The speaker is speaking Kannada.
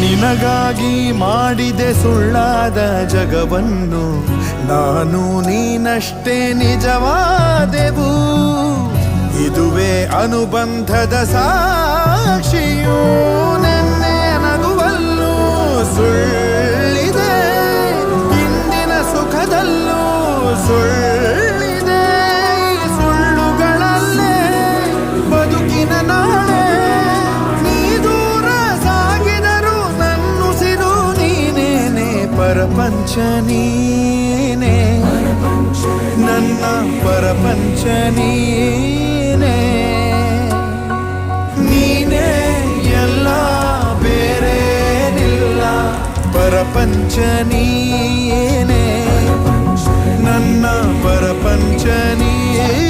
ನಿನಗಾಗಿ ಮಾಡಿದೆ ಸುಳ್ಳಾದ ಜಗವನ್ನು ನಾನು ನೀನಷ್ಟೇ ನಿಜವಾದೆವು. ಇದುವೇ ಅನುಬಂಧದ ಸಾಕ್ಷಿಯೂ ನೆನ್ನೆ ನಗುವಲ್ಲೂ ಸುಳ್ಳಿದೆ. ಇಂದಿನ ಸುಖದಲ್ಲೂ ಸುಳ್ಳಿದೆ. ಸುಳ್ಳುಗಳಲ್ಲೇ ಬದುಕಿನ ನೀ ನೀನೇನೆ ಪರಪಂಚ ನನ್ನ ಪರಪಂಚ ನೀನೇ ಎಲ್ಲ ಬೇರೇನಿಲ್ಲ. ಪರಪಂಚ ನೀನೇ ನನ್ನ ಪರಪಂಚ ನೀನೇ